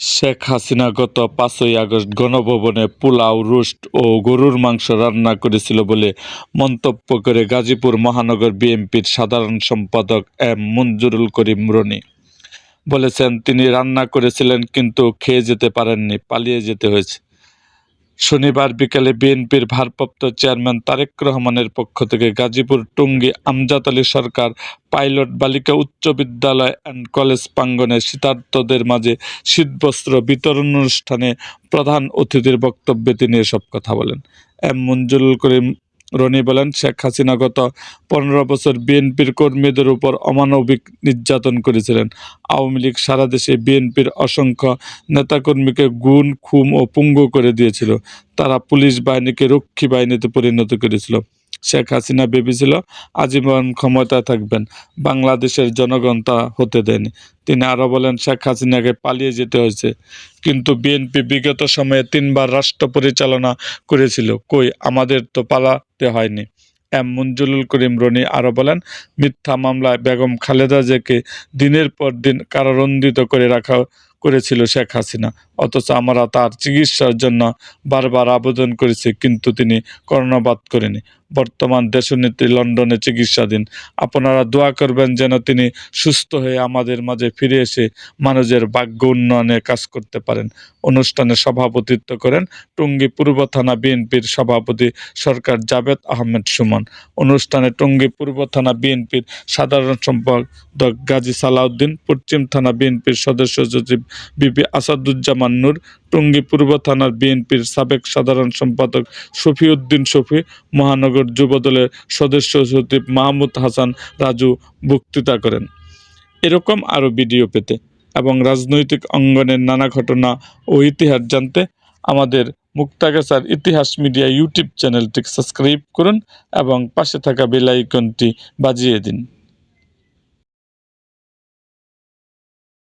শেখ হাসিনা গত পাঁচই আগস্ট গণভবনে পোলাও, রোস্ট ও গরুর মাংস রান্না করেছিল বলে মন্তব্য করে গাজীপুর মহানগর বিএনপির সাধারণ সম্পাদক এম মঞ্জুরুল করিম রনি। বলেছেন, তিনি রান্না করেছিলেন কিন্তু খেয়ে যেতে পারেননি, পালিয়ে যেতে হয়েছে। শনিবার বিকেলে বিএনপির ভারপ্রাপ্ত চেয়ারম্যান তারেক রহমানের পক্ষ থেকে গাজীপুর টুঙ্গি আমজাদ আলী সরকার পাইলট বালিকা উচ্চ বিদ্যালয় অ্যান্ড কলেজ প্রাঙ্গনে শীতার্তদের মাঝে শীতবস্ত্র বিতরণ অনুষ্ঠানে প্রধান অতিথির বক্তব্যে তিনি এসব কথা বলেন। এম মঞ্জুরুল করিম রনি বলেন, শেখ হাসিনা গত পনেরো বছর বিএনপির কর্মীদের উপর অমানবিক নির্যাতন করেছিলেন। আওয়ামী লীগ সারা দেশে বিএনপির অসংখ্য নেতাকর্মীকে গুণ, খুম ও পুঙ্গ করে দিয়েছিল। তারা পুলিশ বাহিনীকে রক্ষী বাহিনীতে পরিণত করেছিল। শেখ হাসিনা ভেবেছিল আজীবন ক্ষমতায় থাকবেন, বাংলাদেশের জনগণ তা হতে দেয়নি। তিনি আরও বলেন, শেখ হাসিনাকে পালিয়ে যেতে হয়েছে। কিন্তু বিএনপি বিগত সময়ে তিনবার রাষ্ট্র পরিচালনা করেছিল, কই আমাদের তো পালাতে হয়নি। এম মঞ্জুরুল করিম রনি আরও বলেন, মিথ্যা মামলায় বেগম খালেদা জিয়াকে দিনের পর দিন কারারণ্ডিত করে রাখা করেছিল শেখ হাসিনা। অথচ আমরা তার চিকিৎসার জন্য বারবার আবেদন করেছি, কিন্তু তিনি কর্ণপাত করেনি বর্তমান দেশনেত্রী লন্ডনে চিকিৎসাধীন। আপনারা দোয়া করবেন যেন তিনি সুস্থ হয়ে আমাদের মাঝে ফিরে এসে মানুষের ভাগ্য উন্নয়নে কাজ করতে পারেন। অনুষ্ঠানে সভাপতিত্ব করেন টঙ্গী পূর্ব থানা বিএনপির সভাপতি সরকার জাভেদ আহমেদ সুমন। অনুষ্ঠানে টঙ্গী পূর্ব থানা বিএনপির সাধারণ সম্পাদক গাজী সালাউদ্দিন, পশ্চিম থানা বিএনপির সদস্য সচিব বিপি আসাদুজ্জামান নূর, টঙ্গী পূর্ব থানার বিএনপির সাবেক সাধারণ সম্পাদক শফিউদ্দিন শফি, মহানগর যুবদলের সদস্য সচিব মাহমুদ হাসান রাজু বক্তৃতা করেন। এরকম আরও ভিডিও পেতে এবং রাজনৈতিক অঙ্গনের নানা ঘটনা ও ইতিহাস জানতে আমাদের মুক্তাগাছার ইতিহাস মিডিয়া ইউটিউব চ্যানেলটি সাবস্ক্রাইব করুন এবং পাশে থাকা বেল আইকনটি বাজিয়ে দিন।